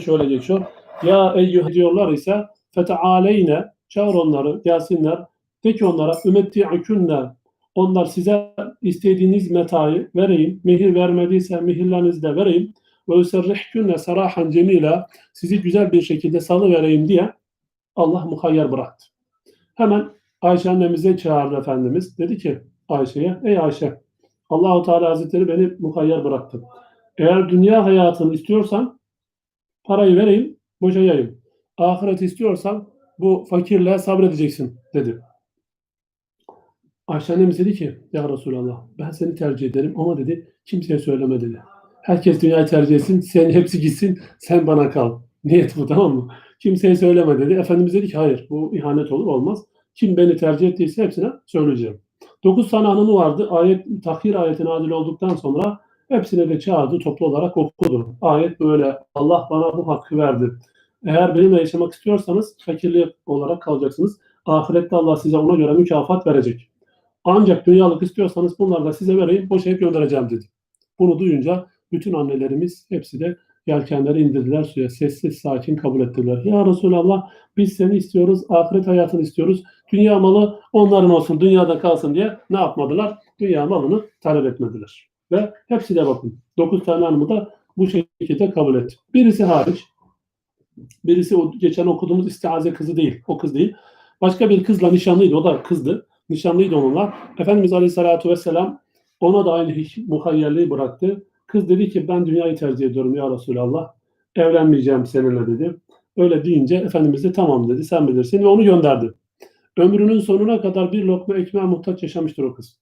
şöyle geçiyor. Ya eyyühe diyorlar ise fetealeyne çağır onları gelsinler. De ki onlara ümetti'ükünne onlar size istediğiniz metayı vereyim. Mehir vermediyse mehirlerinizi de vereyim. Ve üserrihkünne sarahan cemila sizi güzel bir şekilde salı vereyim diye Allah muhayyer bıraktı. Hemen Ayşe annemize çağırdı Efendimiz. Dedi ki Ayşe'ye ey Ayşe Allahu Teala Hazretleri beni muhayyer bıraktı. Eğer dünya hayatını istiyorsan parayı vereyim, boşayayım. Ahiret istiyorsan bu fakirliğe sabredeceksin dedi. Ayşe annemiz dedi ki ya Resulallah ben seni tercih ederim ama dedi kimseye söyleme dedi. Herkes dünyayı tercih etsin, sen hepsi gitsin, sen bana kal. Niyet bu tamam mı? Kimseye söyleme dedi. Efendimiz dedi ki hayır bu ihanet olur olmaz. Kim beni tercih ettiyse hepsine söyleyeceğim. Dokuz tane hanımı vardı. Ayet, tahhir ayeti nazil olduktan sonra hepsine de çağırdı, toplu olarak okudu. Ayet böyle. Allah bana bu hakkı verdi. Eğer benimle yaşamak istiyorsanız fakirlik olarak kalacaksınız. Ahirette Allah size ona göre mükafat verecek. Ancak dünyalık istiyorsanız bunları da size vereyim, boşayıp göndereceğim dedi. Bunu duyunca bütün annelerimiz hepsi de yelkenleri indirdiler suya. Sessiz sakin kabul ettiler. Ya Resulallah biz seni istiyoruz, ahiret hayatını istiyoruz. Dünya malı onların olsun, dünyada kalsın diye ne yapmadılar? Dünya malını talep etmediler. Ve hepsi de bakın. Dokuz tane hanımı da bu şekilde kabul etti. Birisi hariç. Birisi o geçen okuduğumuz istiaze kızı değil. O kız değil. Başka bir kızla nişanlıydı. O da kızdı. Nişanlıydı onunla. Efendimiz Aleyhisselatü Vesselam ona da aynı muhayyerliği bıraktı. Kız dedi ki ben dünyayı tercih ediyorum ya Resulallah. Evlenmeyeceğim seninle dedi. Öyle deyince Efendimiz de tamam dedi sen bilirsin ve onu gönderdi. Ömrünün sonuna kadar bir lokma ekmeğe muhtaç yaşamıştır o kız.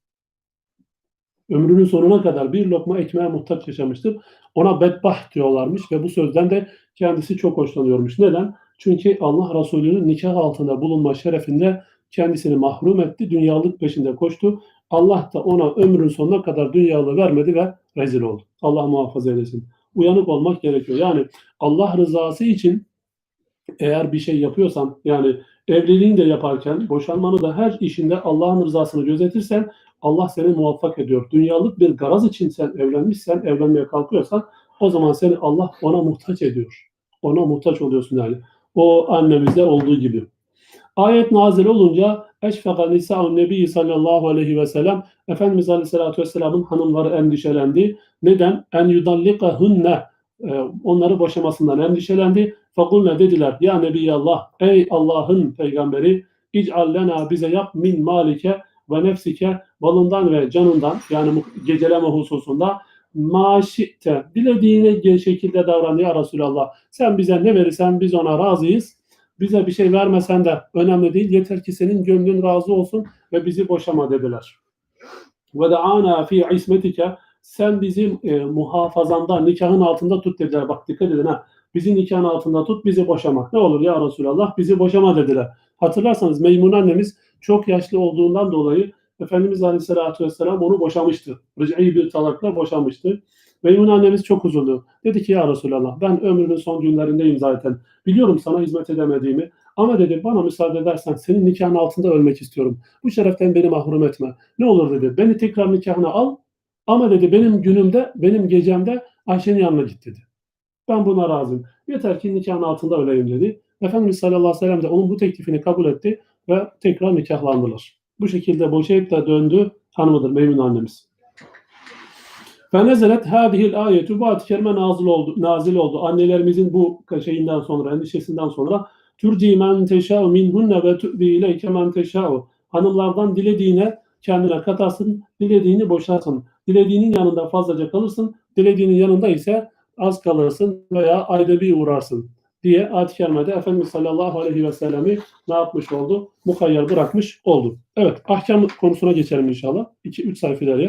Ömrünün sonuna kadar bir lokma ekmeğe muhtaç yaşamıştır. Ona bedbaht diyorlarmış ve bu sözden de kendisi çok hoşlanıyormuş. Neden? Çünkü Allah Resulü'nün nikah altında bulunma şerefinde kendisini mahrum etti. Dünyalık peşinde koştu. Allah da ona ömrün sonuna kadar dünyalı vermedi ve rezil oldu. Allah muhafaza eylesin. Uyanık olmak gerekiyor. Yani Allah rızası için eğer bir şey yapıyorsan yani evliliğini de yaparken boşanmanı da her işinde Allah'ın rızasını gözetirsen Allah seni muvaffak ediyor. Dünyalık bir garaz için sen evlenmişsen, evlenmeye kalkıyorsan o zaman seni Allah ona muhtaç ediyor. Ona muhtaç oluyorsun yani. O annemizde olduğu gibi. Ayet nazil olunca Eşfeka nisa'un nebi sallallahu aleyhi ve sellem Efendimiz aleyhissalatü vesselamın hanımları endişelendi. Neden? En yudallikahunne onları boşamasından endişelendi. Fakulne dediler ya Nebiyallah ey Allah'ın peygamberi ic'al lena bize yap min malike ve nefsike balından ve canından yani geceleme hususunda maşite dilediğine şekilde davran ya Resulallah. Sen bize ne verirsen biz ona razıyız. Bize bir şey vermesen de önemli değil. Yeter ki senin gönlün razı olsun ve bizi boşama dediler. Ve de ana fi ismetike sen bizim e, muhafazanda nikahın altında tut dediler. Bak dikkat edin ha. Bizi nikahın altında tut bizi boşamak. Ne olur ya Resulallah bizi boşama dediler. Hatırlarsanız Meymun annemiz çok yaşlı olduğundan dolayı Efendimiz Aleyhisselatü Vesselam onu boşamıştı. Rıc'i bir talakla boşamıştı. Meymun annemiz çok üzüldü. Dedi ki ya Resulallah ben ömrümün son günlerindeyim zaten. Biliyorum sana hizmet edemediğimi. Ama dedi bana müsaade edersen senin nikahın altında ölmek istiyorum. Bu şereften beni mahrum etme. Ne olur dedi. Beni tekrar nikahına al. Ama dedi benim günümde, benim gecemde Ayşe'nin yanına git dedi. Ben buna razıyım. Yeter ki nikahın altında öleyim dedi. Efendimiz sallallahu aleyhi ve sellem de onun bu teklifini kabul etti ve tekrar nikahlandılar. Bu şekilde boşayıp da döndü hanımıdır Meymun annemiz. Fenezelet hadihil ayetu bu ayet-i kerime nazil oldu, nazil oldu. Annelerimizin bu şeyinden sonra, endişesinden sonra turci men teşâ'u minhunne ve tu'bi ileyke men teşâ'u hanımlardan dilediğine kendine katarsın, dilediğini boşarsın. Dilediğinin yanında fazlaca kalırsın, dilediğinin yanında ise az kalırsın veya ayda bir uğrarsın diye ayet-i kerimede Efendimiz sallallahu aleyhi ve sellemi ne yapmış oldu? Mukayyar bırakmış oldu. Evet, ahkam konusuna geçelim inşallah. 2-3 sayfa ileriye.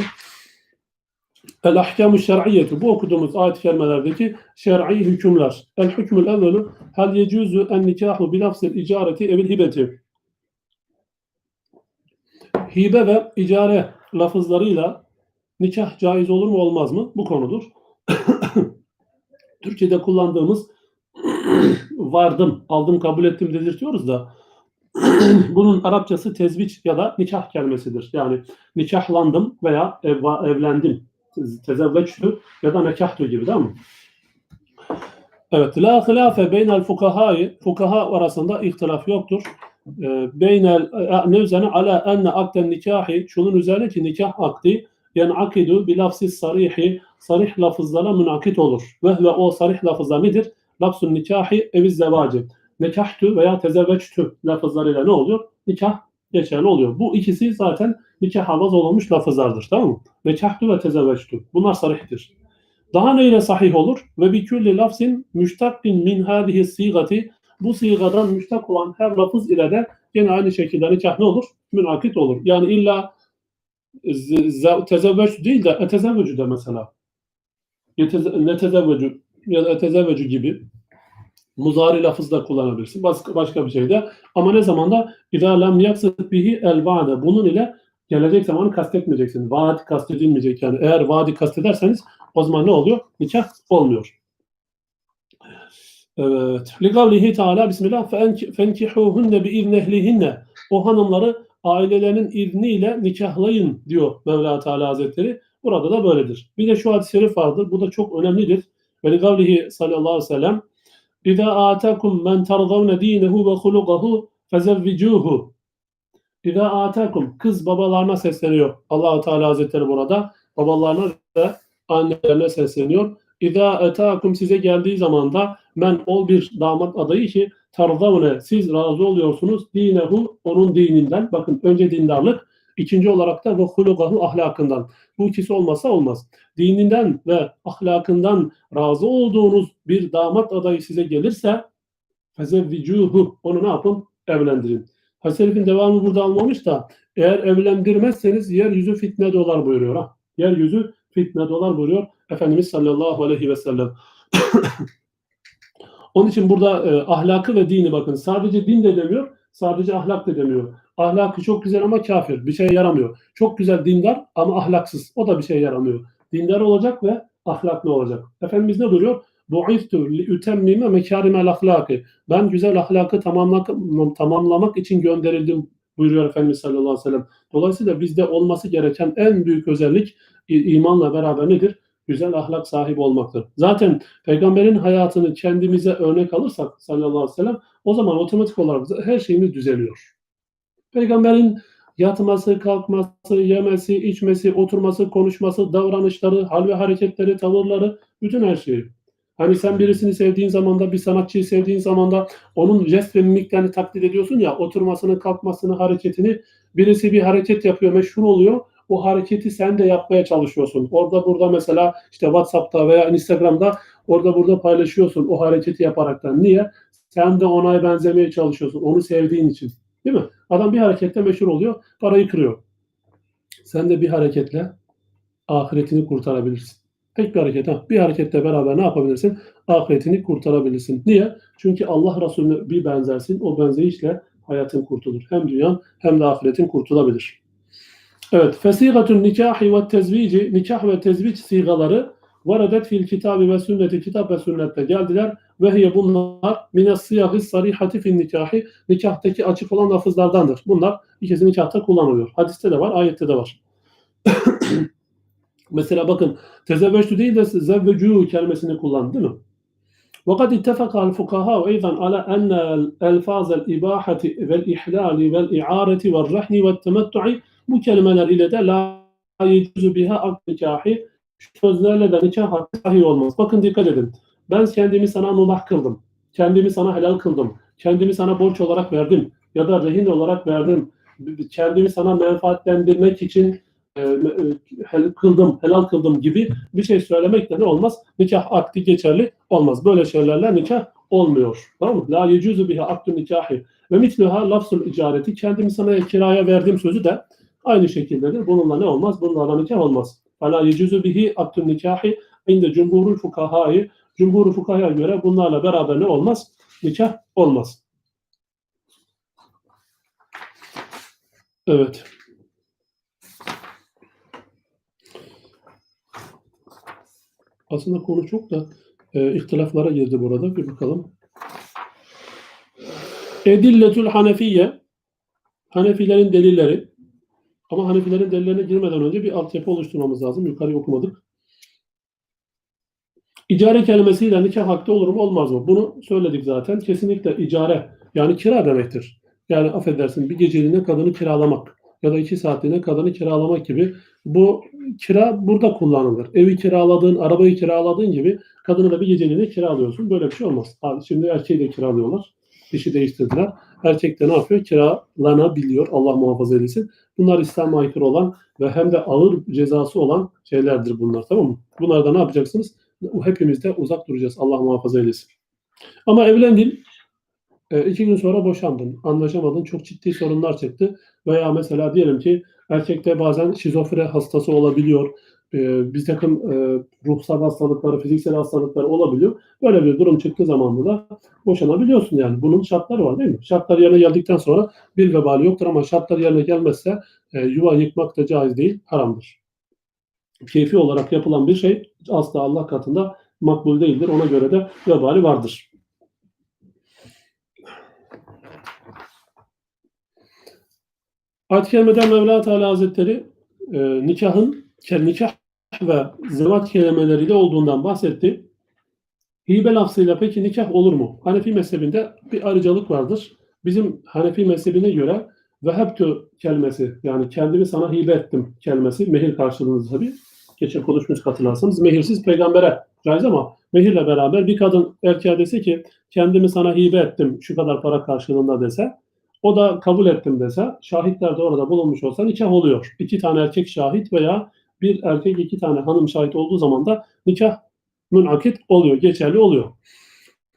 El ahkamu şer'iyyetu. Bu okuduğumuz ayet-i kerimelerdeki şer'i hükümler. El hükmül evvelu hel yecuzu en nikahu bilafsil icareti evil hibeti. Hibe ve icare lafızlarıyla nikah caiz olur mu olmaz mı? Bu konudur. Türkçe'de kullandığımız vardım, aldım, kabul ettim dedirtiyoruz da bunun Arapçası tezviç ya da nikah kelimesidir. Yani nikahlandım veya ev, evlendim. Tezevveçtü ya da nekahtu gibi değil mi? Evet. La hilafe beynel fukahayı. Fukaha arasında ihtilaf yoktur. Ee, Beynel e, ne üzerine? Ala enne akden nikahi. Şunun üzerine ki nikah akdi yani akidu bi lafzi sarihi sarih lafızlara münakit olur. Ve ve o sarih lafızlar nedir? Lafzun nikahi eviz zevacı. Nekahtu veya tezevveçtü lafızlarıyla ne oluyor? Nikah geçerli oluyor. Bu ikisi zaten nikah havaz olmuş lafızlardır. Tamam mı? Nekahtu ve tezevveçtü. Bunlar sarihtir. Daha neyle sahih olur? Ve bi külli lafzin müştakkin min hadihi sigati bu sigadan müştak olan her lafız ile de yine aynı şekilde nikah ne olur? Münakit olur. Yani illa tezevveç değil de etezevvecü de mesela. Netezevvecü ya da etezevvecü gibi muzari lafızda kullanabilirsin. Başka, başka bir şey de. Ama ne zaman da اِذَا لَمْ يَقْصِدْ bihi el vaade. Bunun ile gelecek zamanı kastetmeyeceksin. Vaat kastedilmeyecek yani. Eğer vaadi kastederseniz o zaman ne oluyor? Nikah olmuyor. Evet. Ligavlihi Teala Bismillah fenkihuhunne bi iznehlihinne. O hanımları ailelerinin izniyle nikahlayın diyor Mevla Teala Hazretleri. Burada da böyledir. Bir de şu hadis-i şerif vardır. Bu da çok önemlidir. Ve ligavlihi sallallahu aleyhi ve sellem İza atakum men tardavne dinehu ve hulukahu fezevvicuhu. İza atakum kız babalarına sesleniyor. Allahu Teala Hazretleri burada babalarına ve annelerine sesleniyor. İza etakum size geldiği zaman da men ol bir damat adayı ki tardavne siz razı oluyorsunuz dinehu onun dininden. Bakın önce dindarlık ikinci olarak da ve hulukahu ahlakından. Bu ikisi olmazsa olmaz. Dininden ve ahlakından razı olduğunuz bir damat adayı size gelirse fezevvicuhu onu ne yapın? Evlendirin. Hadis-i devamı burada almamış da eğer evlendirmezseniz yeryüzü fitne dolar buyuruyor. Ha? Yeryüzü fitne dolar buyuruyor Efendimiz sallallahu aleyhi ve sellem. Onun için burada e, ahlakı ve dini bakın. Sadece din de demiyor, sadece ahlak da demiyor. Ahlakı çok güzel ama kafir. Bir şey yaramıyor. Çok güzel dindar ama ahlaksız. O da bir şey yaramıyor. Dindar olacak ve ahlaklı olacak. Efendimiz ne buyuruyor? Bu'ittu li ütemmime mekârimel ahlâki. Ben güzel ahlakı tamamlamak, tamamlamak için gönderildim buyuruyor Efendimiz sallallahu aleyhi ve sellem. Dolayısıyla bizde olması gereken en büyük özellik imanla beraber nedir? Güzel ahlak sahibi olmaktır. Zaten peygamberin hayatını kendimize örnek alırsak sallallahu aleyhi ve sellem o zaman otomatik olarak her şeyimiz düzeliyor. Peygamberin yatması, kalkması, yemesi, içmesi, oturması, konuşması, davranışları, hal ve hareketleri, tavırları, bütün her şeyi. Hani sen birisini sevdiğin zaman da bir sanatçıyı sevdiğin zaman da onun jest ve mimiklerini taklit ediyorsun ya oturmasını, kalkmasını, hareketini birisi bir hareket yapıyor, meşhur oluyor. O hareketi sen de yapmaya çalışıyorsun. Orada burada mesela işte WhatsApp'ta veya Instagram'da orada burada paylaşıyorsun o hareketi yaparaktan. Niye? Sen de ona benzemeye çalışıyorsun. Onu sevdiğin için. Değil mi? Adam bir hareketle meşhur oluyor, parayı kırıyor. Sen de bir hareketle ahiretini kurtarabilirsin. Tek bir hareket. Ha. Bir hareketle beraber ne yapabilirsin? Ahiretini kurtarabilirsin. Niye? Çünkü Allah Resulüne bir benzersin. O benzeyişle hayatın kurtulur. Hem dünyan hem de ahiretin kurtulabilir. Evet. Fesigatun nikahi ve tezvici. Nikah ve tezvic sigaları varadet fil kitabı ve sünneti kitap ve sünnette geldiler ve hiye bunlar mine siyahı sarihati fil nikahi nikahtaki açık olan lafızlardandır. Bunlar ikisi nikahta kullanılıyor. Hadiste de var, ayette de var. Mesela bakın tezevveçtü değil de zevvecu kelimesini kullandı değil mi? وقد اتفق الفقهاء أيضا على أن الألفاظ الإباحة والإحلال والإعارة والرهن والتمتع bu kelimeler ile de la yecuzu biha ak sözlerle de nikah hakkı sahih olmaz. Bakın dikkat edin. Ben kendimi sana mubah kıldım. Kendimi sana helal kıldım. Kendimi sana borç olarak verdim. Ya da rehin olarak verdim. Kendimi sana menfaatlendirmek için e, e, kıldım, helal kıldım gibi bir şey söylemek de ne olmaz? Nikah akdi geçerli olmaz. Böyle şeylerle nikah olmuyor. Tamam mı? La yecuzu biha akdu nikahi. Ve mitluha lafzul icareti. Kendimi sana kiraya verdiğim sözü de aynı şekildedir. Bununla ne olmaz? Bunlarla nikah olmaz. Fala yecuzu bihi akdu nikahi inde cumhurul fukahayı cumhur fukahaya göre bunlarla beraber ne olmaz? Nikah olmaz. Evet. Aslında konu çok da e, ihtilaflara girdi burada. Bir bakalım. Edilletül Hanefiye Hanefilerin delilleri ama Hanefilerin delillerine girmeden önce bir altyapı oluşturmamız lazım. Yukarıyı okumadık. İcare kelimesiyle nikah hakkı olur mu olmaz mı? Bunu söyledik zaten. Kesinlikle icare yani kira demektir. Yani affedersin bir geceliğine kadını kiralamak ya da iki saatliğine kadını kiralamak gibi bu kira burada kullanılır. Evi kiraladığın, arabayı kiraladığın gibi kadını da bir geceliğine kiralıyorsun. Böyle bir şey olmaz. Şimdi erkeği de kiralıyorlar. İşi değiştirdiler. Erkek de ne yapıyor? Kiralanabiliyor. Allah muhafaza eylesin. Bunlar İslam'a aykırı olan ve hem de ağır cezası olan şeylerdir bunlar. Tamam mı? Bunlarda ne yapacaksınız? Hepimiz de uzak duracağız. Allah muhafaza eylesin. Ama evlendin. e, iki gün sonra boşandın. Anlaşamadın. Çok ciddi sorunlar çıktı. Veya mesela diyelim ki erkekte bazen şizofren hastası olabiliyor. E, bir takım e, ruhsal hastalıkları, fiziksel hastalıklar olabiliyor. Böyle bir durum çıktığı zaman da boşanabiliyorsun yani. Bunun şartları var değil mi? Şartlar yerine geldikten sonra bir vebali yoktur ama şartlar yerine gelmezse e, yuva yıkmak da caiz değil, haramdır. Keyfi olarak yapılan bir şey asla Allah katında makbul değildir. Ona göre de vebali vardır. Ayet-i Kerime'de Mevla Teala Hazretleri e, nikahın nikah ve zevat kelimeleriyle olduğundan bahsetti. Hibe lafzıyla peki nikah olur mu? Hanefi mezhebinde bir ayrıcalık vardır. Bizim Hanefi mezhebine göre vehebtü kelimesi yani kendimi sana hibe ettim kelimesi mehir karşılığında tabii. Geçen konuşmuş hatırlarsanız mehirsiz peygambere caiz ama mehirle beraber bir kadın erkeğe dese ki kendimi sana hibe ettim şu kadar para karşılığında dese o da kabul ettim dese şahitler de orada bulunmuş olsa nikah oluyor. İki tane erkek şahit veya bir erkek iki tane hanım şahit olduğu zaman da nikah münakit oluyor, geçerli oluyor.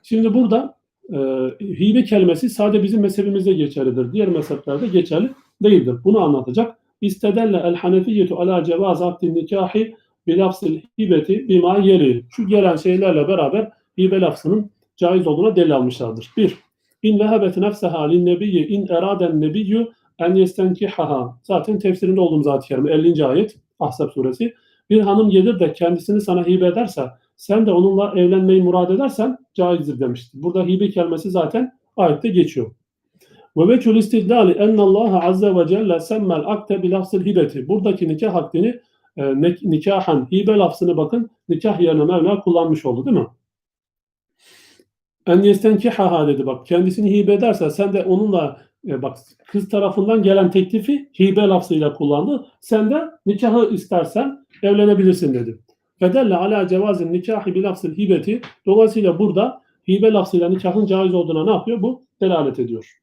Şimdi burada e, hibe kelimesi sadece bizim mezhebimizde geçerlidir. Diğer mezheplerde geçerli değildir. Bunu anlatacak. İstedelle el hanefiyyetu ala cevaz akdin nikahi bi lafzil hibeti bima yeri. Şu gelen şeylerle beraber hibe lafzının caiz olduğuna delil almışlardır. Bir, in vehebet nefseha lin nebiyyi in eraden nebiyyü en yestenkihaha. Zaten tefsirinde olduğum zat-ı kerime 50. ayet Ahzab suresi. Bir hanım gelir de kendisini sana hibe ederse sen de onunla evlenmeyi murad edersen caizdir demiştir. Burada hibe kelimesi zaten ayette geçiyor. Ve veçhul istidlali ennallaha azze ve celle semmel akte bi lafzil hibeti. Buradaki nikah hakkını e, nikahan hibe lafzını bakın nikah yerine Mevla kullanmış oldu değil mi? En yestenkihaha dedi bak kendisini hibe ederse sen de onunla e, bak kız tarafından gelen teklifi hibe lafzıyla kullandı. Sen de nikahı istersen evlenebilirsin dedi. Fedelle ala cevazin nikahi bi lafzil hibeti. Dolayısıyla burada hibe lafzıyla nikahın caiz olduğuna ne yapıyor? Bu delalet ediyor.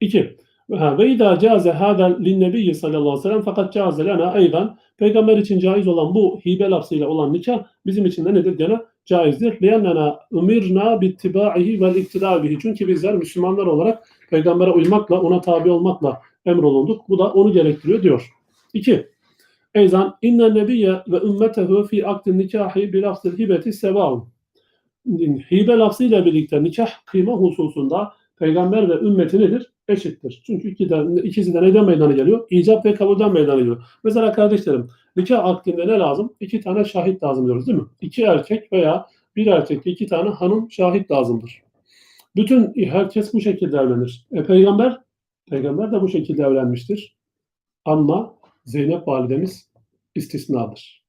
İki. Ve idâ caze hâdel linnebiyyi sallallahu aleyhi ve sellem fakat caze lena aydan Peygamber için caiz olan bu hibe lafzıyla olan nikah bizim için de nedir? Gene caizdir. Liyennena umirna bittibaihi vel iktidâ bihi. Çünkü bizler Müslümanlar olarak peygambere uymakla, ona tabi olmakla emrolunduk. Bu da onu gerektiriyor diyor. İki. Eyzan inne nebiyye ve ümmetehu fi akdin nikahi bi lafzil hibeti sevâun. Hibe lafzıyla birlikte nikah kıyma hususunda peygamber ve ümmeti nedir? Eşittir. Çünkü iki de, ikisi de neden meydana geliyor? İcap ve kabulden meydana geliyor. Mesela kardeşlerim nikah akdinde ne lazım? İki tane şahit lazım diyoruz değil mi? İki erkek veya bir erkek iki tane hanım şahit lazımdır. Bütün herkes bu şekilde evlenir. E, peygamber peygamber de bu şekilde evlenmiştir. Ama Zeynep validemiz istisnadır.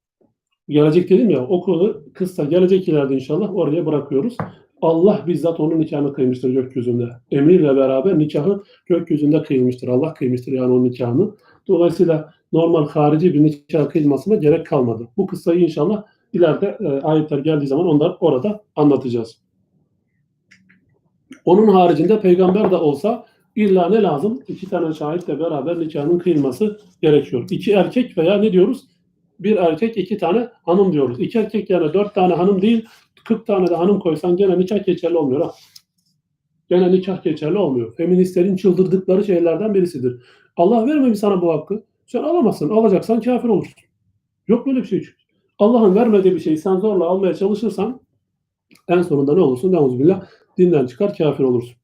Gelecek dedim ya o konu kısa gelecek ileride inşallah oraya bırakıyoruz. Allah bizzat onun nikahını kıymıştır gökyüzünde. Emriyle beraber nikahı gökyüzünde kıyılmıştır. Allah kıymıştır yani onun nikahını. Dolayısıyla normal harici bir nikah kıyılmasına gerek kalmadı. Bu kıssayı inşallah ileride e, ayetler geldiği zaman onları orada anlatacağız. Onun haricinde peygamber de olsa illa ne lazım? İki tane şahitle beraber nikahının kıyılması gerekiyor. İki erkek veya ne diyoruz? Bir erkek iki tane hanım diyoruz. İki erkek yani dört tane hanım değil 40 tane de hanım koysan gene nikah geçerli olmuyor ha. Gene nikah geçerli olmuyor. Feministlerin çıldırdıkları şeylerden birisidir. Allah vermemiş sana bu hakkı. Sen alamazsın. Alacaksan kafir olursun. Yok böyle bir şey çünkü. Allah'ın vermediği bir şeyi sen zorla almaya çalışırsan en sonunda ne olursun? Neuzubillah dinden çıkar kafir olursun.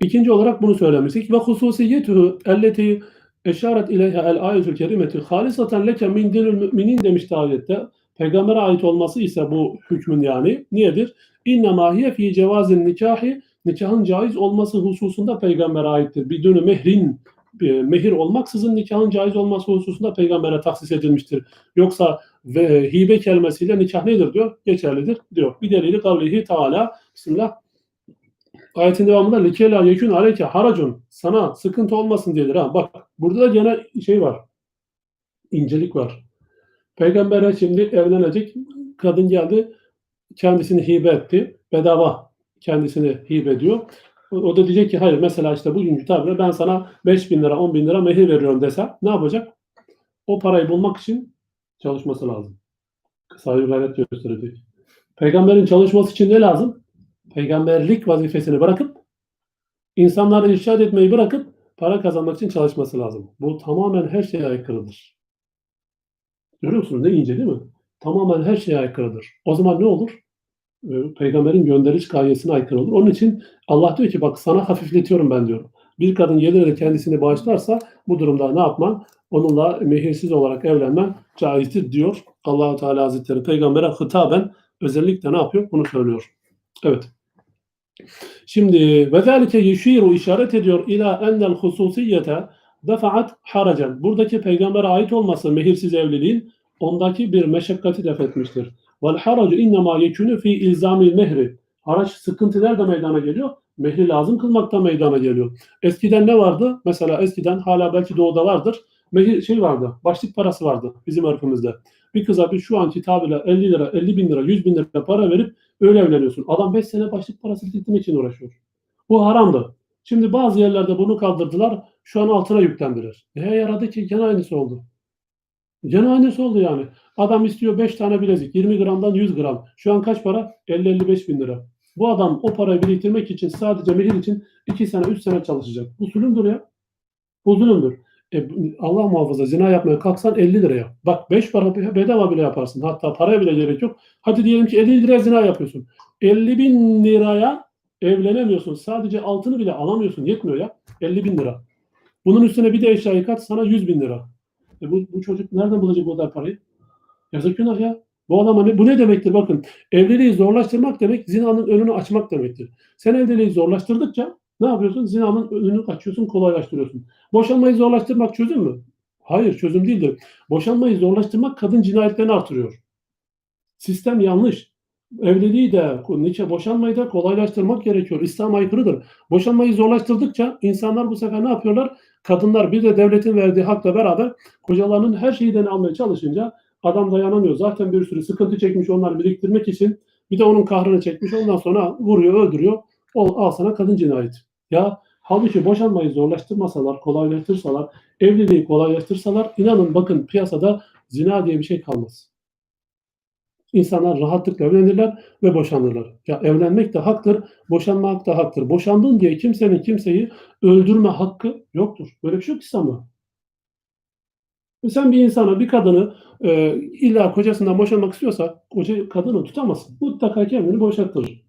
İkinci olarak bunu söylemiştik. Ve hususiyetuhu elleti eşaret ileyha el ayetül kerimeti halisaten leke min dinül müminin demişti ayette. Peygambere ait olması ise bu hükmün yani niyedir? İnne mahiye fi cevazin nikahi nikahın caiz olması hususunda peygambere aittir. Bidünü mehrin e, mehir olmaksızın nikahın caiz olması hususunda peygambere tahsis edilmiştir. Yoksa ve hibe kelimesiyle nikah nedir diyor? Geçerlidir diyor. Bir delili kavlihi Teala Bismillah ayetin devamında likela yekun aleyke haracun sana sıkıntı olmasın diyedir. Ha, bak burada da gene şey var. incelik var. Peygambere şimdi evlenecek kadın geldi kendisini hibe etti. Bedava kendisini hibe ediyor. O- da diyecek ki hayır mesela işte bugünkü tabirle ben sana 5 bin lira 10 bin lira mehir veriyorum dese ne yapacak? O parayı bulmak için çalışması lazım. Sahibi gayret gösterecek. Peygamberin çalışması için ne lazım? Peygamberlik vazifesini bırakıp insanları irşad etmeyi bırakıp para kazanmak için çalışması lazım. Bu tamamen her şeye aykırıdır. Görüyor? Ne ince değil mi? Tamamen her şeye aykırıdır. O zaman ne olur? Ee, Peygamberin gönderiş gayesine aykırı olur. Onun için Allah diyor ki bak sana hafifletiyorum ben diyor. Bir kadın gelir de kendisini bağışlarsa bu durumda ne yapman? Onunla mehirsiz olarak evlenmen caizdir diyor Allahu Teala Hazretleri. Peygambere hitaben özellikle ne yapıyor? Bunu söylüyor. Evet. Şimdi ve zalike yüşiru işaret ediyor ila ennel hususiyete defaat haracen. Buradaki peygambere ait olması mehirsiz evliliğin ondaki bir meşakkati def etmiştir. Vel haracu innema yekunu fi ilzamil mehri. Haraç sıkıntı nerede meydana geliyor? Mehri lazım kılmakta meydana geliyor. Eskiden ne vardı? Mesela eskiden hala belki doğuda vardır. Mehir şey vardı. Başlık parası vardı bizim örfümüzde. Bir kıza bir şu anki tabirle 50 lira, 50 bin lira, 100 bin lira para verip öyle evleniyorsun. Adam 5 sene başlık parası biriktirmek için uğraşıyor. Bu haramdı. Şimdi bazı yerlerde bunu kaldırdılar. Şu an altına yüklendiler. Neye yaradı ki? Gene aynısı oldu. Gene aynısı oldu yani. Adam istiyor 5 tane bilezik. 20 gramdan 100 gram. Şu an kaç para? 50-55 bin lira. Bu adam o parayı biriktirmek için sadece mehir için 2 sene 3 sene çalışacak. Bu zulümdür ya. Bu zulümdür. E, Allah muhafaza zina yapmaya kalksan 50 liraya. Bak 5 para bedava bile yaparsın. Hatta paraya bile gerek yok. Hadi diyelim ki 50 liraya zina yapıyorsun. 50 bin liraya evlenemiyorsun. Sadece altını bile alamıyorsun. Yetmiyor ya. 50 bin lira. Bunun üstüne bir de eşyayı kat sana 100 bin lira. E bu, bu çocuk nereden bulacak bu kadar parayı? Yazık günah ya. Bu adama ne, bu ne demektir bakın. Evliliği zorlaştırmak demek zinanın önünü açmak demektir. Sen evliliği zorlaştırdıkça ne yapıyorsun? Zinanın önünü açıyorsun, kolaylaştırıyorsun. Boşanmayı zorlaştırmak çözüm mü? Hayır çözüm değildir. Boşanmayı zorlaştırmak kadın cinayetlerini artırıyor. Sistem yanlış. Evliliği de, nikah boşanmayı da kolaylaştırmak gerekiyor. İslam aykırıdır. Boşanmayı zorlaştırdıkça insanlar bu sefer ne yapıyorlar? Kadınlar bir de devletin verdiği hakla beraber kocalarının her şeyden almaya çalışınca adam dayanamıyor. Zaten bir sürü sıkıntı çekmiş onları biriktirmek için. Bir de onun kahrını çekmiş. Ondan sonra vuruyor, öldürüyor. Ol, al sana kadın cinayeti. Ya halbuki boşanmayı zorlaştırmasalar, kolaylaştırsalar, evliliği kolaylaştırsalar inanın bakın piyasada zina diye bir şey kalmaz. İnsanlar rahatlıkla evlenirler ve boşanırlar. Ya evlenmek de haktır, boşanmak da haktır. Boşandın diye kimsenin kimseyi öldürme hakkı yoktur. Böyle bir şey yok İslam'da. Sen bir insana, bir kadını e, illa kocasından boşanmak istiyorsa koca kadını tutamazsın. Mutlaka kendini boşaltır.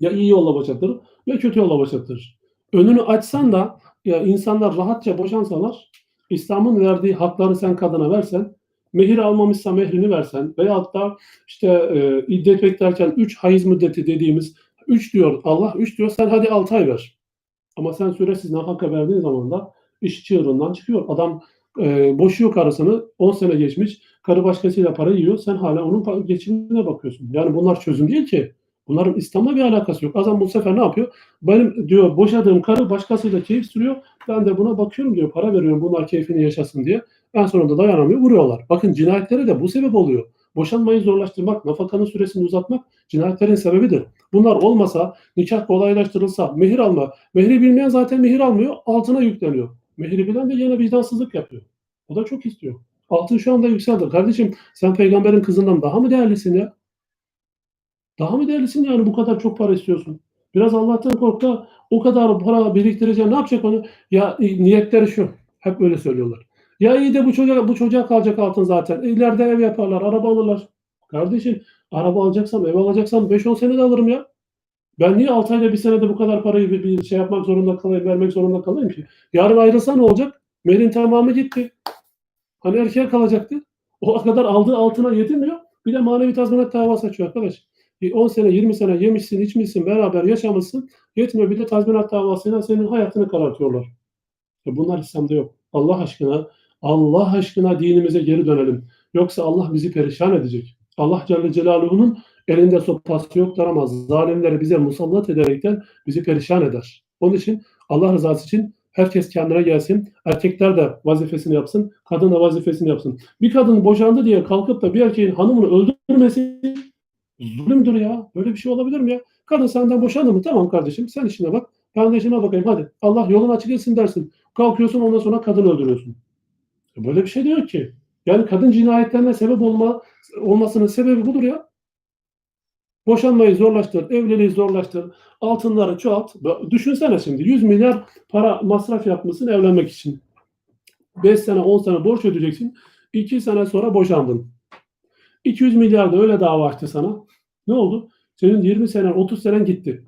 Ya iyi yolla boşaltır ya kötü yolla boşaltır. Önünü açsan da ya insanlar rahatça boşansalar İslam'ın verdiği hakları sen kadına versen mehir almamışsa mehrini versen veyahut da işte e, iddet beklerken 3 hayız müddeti dediğimiz 3 diyor Allah 3 diyor sen hadi 6 ay ver. Ama sen süresiz nafaka verdiğin zaman da iş çığırından çıkıyor. Adam e, boşuyor karısını 10 sene geçmiş karı başkasıyla para yiyor sen hala onun geçimine bakıyorsun. Yani bunlar çözüm değil ki. Bunların İslam'la bir alakası yok. Adam bu sefer ne yapıyor? Benim diyor boşadığım karı başkasıyla keyif sürüyor. Ben de buna bakıyorum diyor. Para veriyorum bunlar keyfini yaşasın diye. En sonunda dayanamıyor vuruyorlar. Bakın cinayetlere de bu sebep oluyor. Boşanmayı zorlaştırmak, nafakanın süresini uzatmak cinayetlerin sebebidir. Bunlar olmasa, nikah kolaylaştırılsa, mehir alma. Mehri bilmeyen zaten mehir almıyor, altına yükleniyor. Mehri bilen de yine vicdansızlık yapıyor. O da çok istiyor. Altın şu anda yükseldi. Kardeşim sen peygamberin kızından daha mı değerlisin ya? Daha mı değerlisin yani bu kadar çok para istiyorsun? Biraz Allah'tan kork da o kadar para biriktireceğim. Ne yapacak onu? Ya e, niyetleri şu. Hep öyle söylüyorlar. Ya iyi de bu çocuğa, bu çocuğa kalacak altın zaten. E, İleride ev yaparlar, araba alırlar. Kardeşim araba alacaksam, ev alacaksam 5-10 sene de alırım ya. Ben niye 6 ayda bir senede bu kadar parayı bir, bir şey yapmak zorunda kalayım, vermek zorunda kalayım ki? Yarın ayrılsa ne olacak? Merin tamamı gitti. Hani erkeğe kalacaktı. O kadar aldığı altına yetinmiyor. Bir de manevi tazminat davası açıyor arkadaş. E, 10 sene 20 sene yemişsin içmişsin beraber yaşamışsın yetmiyor bir de tazminat davasıyla senin hayatını karartıyorlar. Ve bunlar İslam'da yok. Allah aşkına, Allah aşkına dinimize geri dönelim. Yoksa Allah bizi perişan edecek. Allah Celle Celaluhu'nun elinde sopası yoktur ama zalimleri bize musallat ederekten bizi perişan eder. Onun için Allah rızası için herkes kendine gelsin. Erkekler de vazifesini yapsın. Kadın da vazifesini yapsın. Bir kadın boşandı diye kalkıp da bir erkeğin hanımını öldürmesi zulümdür ya. Böyle bir şey olabilir mi ya? Kadın senden boşandı mı? Tamam kardeşim sen işine bak. Ben de işime bakayım hadi. Allah yolun açık etsin dersin. Kalkıyorsun ondan sonra kadın öldürüyorsun. E Böyle bir şey de yok ki. Yani kadın cinayetlerine sebep olma, olmasının sebebi budur ya. Boşanmayı zorlaştır, evliliği zorlaştır, altınları çoğalt. Düşünsene şimdi 100 milyar para masraf yapmışsın evlenmek için. 5 sene 10 sene borç ödeyeceksin. 2 sene sonra boşandın. 200 milyar da öyle dava açtı sana. Ne oldu? Senin 20 senen 30 senen gitti.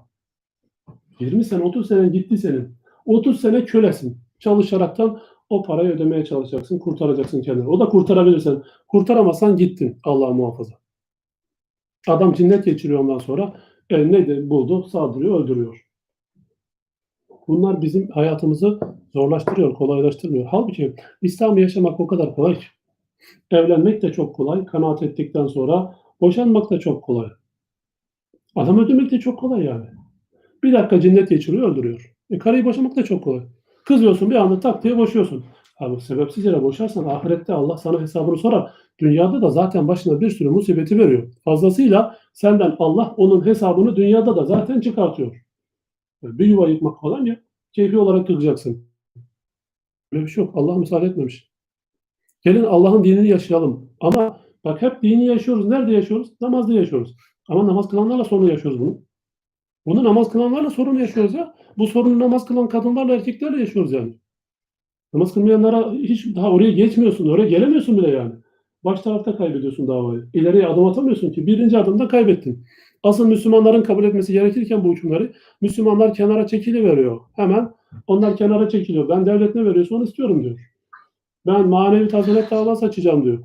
20 sene 30 senen gitti senin. 30 sene kölesin. Çalışaraktan o parayı ödemeye çalışacaksın. Kurtaracaksın kendini. O da kurtarabilirsen. Kurtaramazsan gittin. Allah muhafaza. Adam cinnet geçiriyor ondan sonra. E, ne de buldu? Saldırıyor, öldürüyor. Bunlar bizim hayatımızı zorlaştırıyor, kolaylaştırmıyor. Halbuki İslam'ı yaşamak o kadar kolay ki. Evlenmek de çok kolay. Kanaat ettikten sonra boşanmak da çok kolay. Adam öldürmek de çok kolay yani. Bir dakika cinnet geçiriyor, öldürüyor. E karıyı boşamak da çok kolay. Kızıyorsun bir anda tak diye boşuyorsun. Abi sebepsiz yere boşarsan ahirette Allah sana hesabını sorar. Dünyada da zaten başına bir sürü musibeti veriyor. Fazlasıyla senden Allah onun hesabını dünyada da zaten çıkartıyor. Bir yuva yıkmak falan ya. Keyfi olarak yıkacaksın. Böyle bir şey yok. Allah müsaade etmemiş. Gelin Allah'ın dinini yaşayalım. Ama bak hep dini yaşıyoruz. Nerede yaşıyoruz? Namazda yaşıyoruz. Ama namaz kılanlarla sorun yaşıyoruz bunu. Bunu namaz kılanlarla sorun yaşıyoruz ya. Bu sorunu namaz kılan kadınlarla erkeklerle yaşıyoruz yani. Namaz kılmayanlara hiç daha oraya geçmiyorsun. Oraya gelemiyorsun bile yani. Baş tarafta kaybediyorsun davayı. İleriye adım atamıyorsun ki. Birinci adımda kaybettin. Asıl Müslümanların kabul etmesi gerekirken bu hükümleri Müslümanlar kenara çekiliveriyor. Hemen onlar kenara çekiliyor. Ben devlet ne veriyorsa onu istiyorum diyor. Ben manevi tazminat davası açacağım diyor.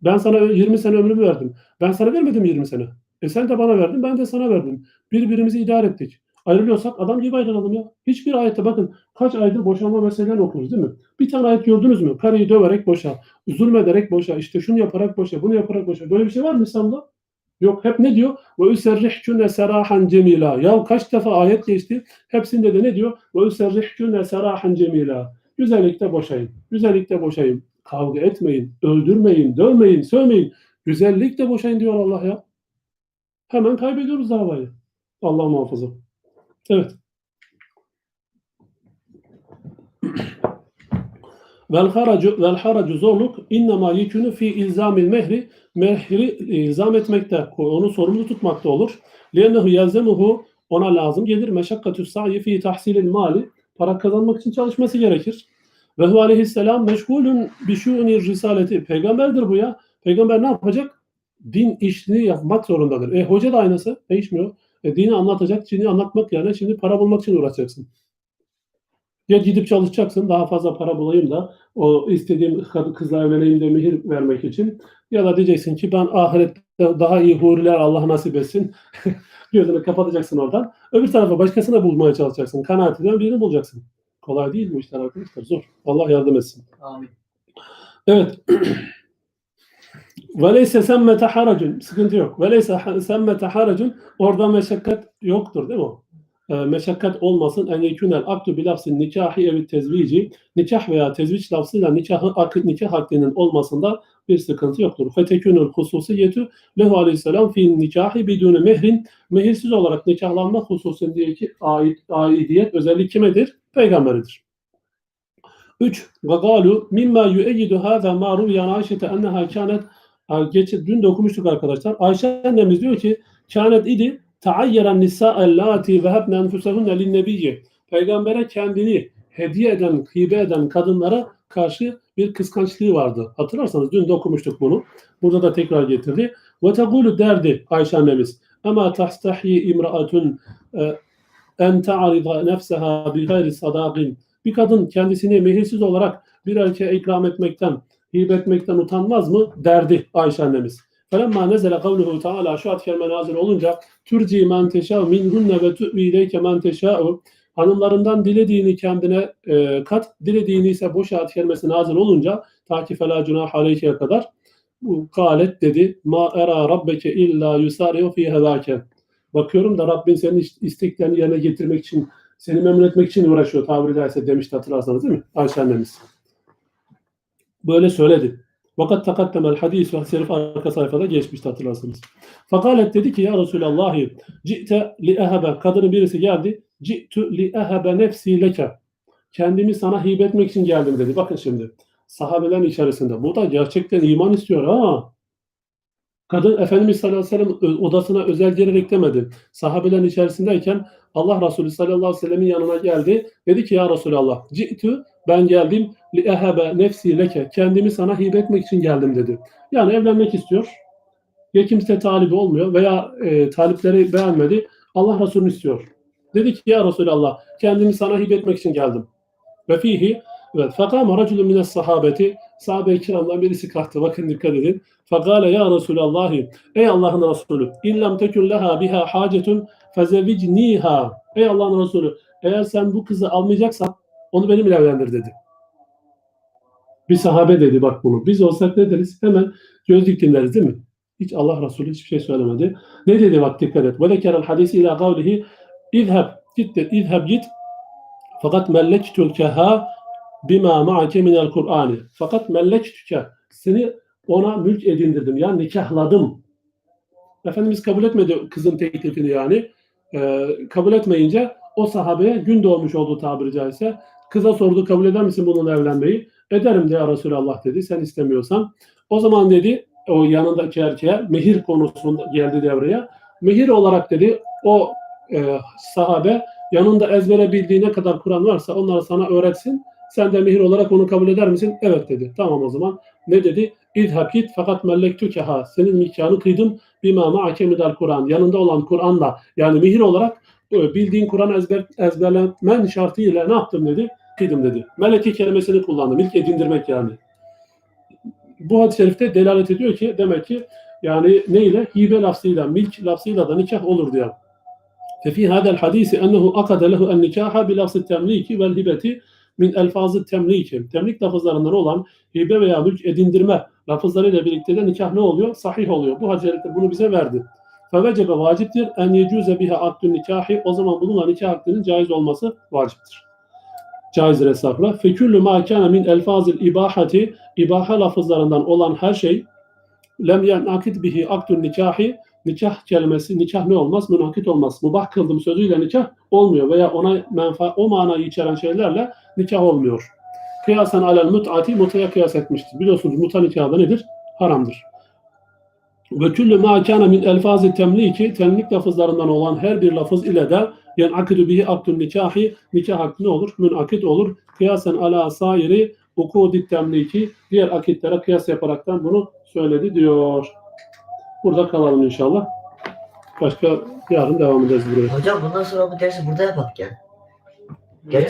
Ben sana 20 sene ömrümü verdim. Ben sana vermedim 20 sene. E sen de bana verdin, ben de sana verdim. Birbirimizi idare ettik. Ayrılıyorsak adam gibi ayrılalım ya. Hiçbir ayette bakın kaç aydır boşanma meselelerini okuyoruz değil mi? Bir tane ayet gördünüz mü? Karıyı döverek boşa, zulmederek boşa, işte şunu yaparak boşa, bunu yaparak boşa. Böyle bir şey var mı İslam'da? Yok. Hep ne diyor? Ve üserrihküne serahan cemila. Ya kaç defa ayet geçti? Hepsinde de ne diyor? Ve üserrihküne serahan cemila. Güzellikte boşayın. Güzellikte boşayın. Kavga etmeyin, öldürmeyin, dövmeyin, sövmeyin. Güzellikle boşayın diyor Allah ya. Hemen kaybediyoruz davayı. Allah muhafaza. Evet. Vel haracu vel haracu zorluk innema yekunu fi ilzamil mehri mehri ilzam etmekte, onu sorumlu tutmakta olur. Liyennehu yelzemuhu ona lazım gelir. Meşakkatü sa'i fi tahsilil mali para kazanmak için çalışması gerekir. Ve hu aleyhisselam meşgulün bişûni risaleti. Peygamberdir bu ya. Peygamber ne yapacak? Din işini yapmak zorundadır. E hoca da aynısı. Değişmiyor. E, dini anlatacak, dini anlatmak yani şimdi para bulmak için uğraşacaksın. Ya gidip çalışacaksın daha fazla para bulayım da o istediğim kızla evleneyim de mihir vermek için. Ya da diyeceksin ki ben ahirette daha iyi huriler Allah nasip etsin. Gözünü kapatacaksın oradan. Öbür tarafa başkasına bulmaya çalışacaksın. Kanaat eden birini bulacaksın. Kolay değil bu işler arkadaşlar. Zor. Allah yardım etsin. Amin. Evet. Veleyse semmete haracun. Sıkıntı yok. Veleyse semmete haracun. Orada meşakkat yoktur değil mi o? E, meşakkat olmasın. En yekünel akdu bilafsin nikahi evi tezvici. Nikah veya tezviç lafzıyla nikah, ak, nikah akdinin olmasında bir sıkıntı yoktur. Fetekünül hususiyetü lehu aleyhisselam fi nikahi bidûne mehrin. Mehirsiz olarak nikahlanma hususundaki ait, aidiyet özellik kimedir? Peygamberidir. 3. Gagalu mimma yueyyidu hâzâ mâ ruviyan Ayşe'te enneha kânet Geç, dün de okumuştuk arkadaşlar. Ayşe annemiz diyor ki kânet idi taayyeren nisâ'el lâti vehebne enfusehunne linnebiyye. Peygambere kendini hediye eden, hibe eden kadınlara karşı bir kıskançlığı vardı. Hatırlarsanız dün de okumuştuk bunu. Burada da tekrar getirdi. Ve tegulu derdi Ayşe annemiz. Ama tahtahi imraatun en ta'arida nefseha bi gayri sadaqin. Bir kadın kendisini mehirsiz olarak bir erkeğe ikram etmekten, hibe etmekten utanmaz mı? Derdi Ayşe annemiz. Felemma nezele kavluhu taala şu ayet kerime nazil olunca turci men teşâ minhunne ve tu'vi ileyke men teşâ'u Hanımlarından dilediğini kendine e, kat, dilediğini ise boşalt kelimesi nazil olunca ta ki felâ cunâh aleyke'ye kadar bu galet dedi. Ma era rabbeke illa yusari'u fi hevâke. Bakıyorum da Rabbin senin is- isteklerini yerine getirmek için, seni memnun etmek için uğraşıyor tabiri caizse demişti hatırlarsanız değil mi? Ayşe annemiz. Böyle söyledi. Vakat takattemel hadis ve serif arka sayfada geçmişti hatırlarsınız. Fakalet dedi ki ya Resulallah ci'te li ehebe kadının birisi geldi. Ci'tu li ehebe nefsi leke. Kendimi sana hibe etmek için geldim dedi. Bakın şimdi sahabelerin içerisinde. Bu da gerçekten iman istiyor ha. Kadın Efendimiz sallallahu aleyhi ve sellem odasına özel gelerek demedi. Sahabelerin içerisindeyken Allah Resulü sallallahu aleyhi ve sellemin yanına geldi. Dedi ki ya Resulallah ci'tu ben geldim li ehebe nefsi leke. Kendimi sana hibe etmek için geldim dedi. Yani evlenmek istiyor. Ya kimse talibi olmuyor veya e, talipleri beğenmedi. Allah Resulü'nü istiyor. Dedi ki ya Resulallah kendimi sana hibe etmek için geldim. Ve fihi evet fakama raculun mines sahabeti sahabe-i kiramdan birisi kalktı. Bakın dikkat edin. Fakale ya Resulallah ey Allah'ın Resulü in lem tekun leha biha hacetun fezevicniha ey Allah'ın Resulü eğer sen bu kızı almayacaksan onu benimle evlendir dedi. Bir sahabe dedi bak bunu. Biz olsak ne deriz? Hemen gözlük dinleriz değil mi? Hiç Allah Resulü hiçbir şey söylemedi. Ne dedi bak dikkat et. Zekerel hadisi ila kavlihi İzheb git de izheb git fakat mellektülkeha bima ma'ake minel Kur'ani. Fakat mellektüke seni ona mülk edindirdim. Yani nikahladım. Efendimiz kabul etmedi kızın teklifini yani. Ee, kabul etmeyince o sahabeye gün doğmuş olduğu tabiri caizse kıza sordu kabul eder misin bununla evlenmeyi? Ederim de ya Resulallah dedi sen istemiyorsan. O zaman dedi o yanındaki erkeğe mehir konusunda geldi devreye. Mehir olarak dedi o e, sahabe yanında ezbere bildiği ne kadar Kur'an varsa onları sana öğretsin. Sen de mehir olarak onu kabul eder misin? Evet dedi. Tamam o zaman. Ne dedi? İzhab git fakat mellektükeha. Senin nikahını kıydım. Bima ma'ake midal Kur'an. Yanında olan Kur'an'la yani mehir olarak e, bildiğin Kur'an ezber, ezberlemen şartıyla ne yaptım dedi? Kıydım dedi. Meleki kelimesini kullandı. Milk edindirmek yani. Bu hadis-i şerifte delalet ediyor ki demek ki yani ne ile? Hibe lafzıyla, milk lafzıyla da nikah olur diyor. ففي هذا الحديث أنه أقد له النكاح بلفظ التمليك والهبة min elfazı temlik. Temlik lafızlarından olan hibe veya mülk edindirme lafızlarıyla birlikte de nikah ne oluyor? Sahih oluyor. Bu hadis bunu bize verdi. Fevecebe vaciptir. En yecuze biha akdün nikahi. O zaman bununla nikah akdinin caiz olması vaciptir. Caizdir hesapla. Feküllü ma kana min elfazil ibahati. İbaha lafızlarından olan her şey lem yenakit bihi akdün nikahi nikah kelimesi nikah ne olmaz? Münakit olmaz. Mubah kıldım sözüyle nikah olmuyor veya ona menfa o manayı içeren şeylerle nikah olmuyor. Kıyasen alel mut'ati mutaya kıyas etmiştir. Biliyorsunuz muta nikahı da nedir? Haramdır. Ve küllü ma kana min elfazi temliki temlik lafızlarından olan her bir lafız ile de yani akidu bihi akdun nikahi nikah hakkı ne olur? Münakit olur. Kıyasen ala sairi ukudi temliki diğer akitlere kıyas yaparaktan bunu söyledi diyor. Burada kalalım inşallah. Başka yarın devam ederiz buraya. Hocam bundan sonra bu dersi burada yapak ya. Gerçek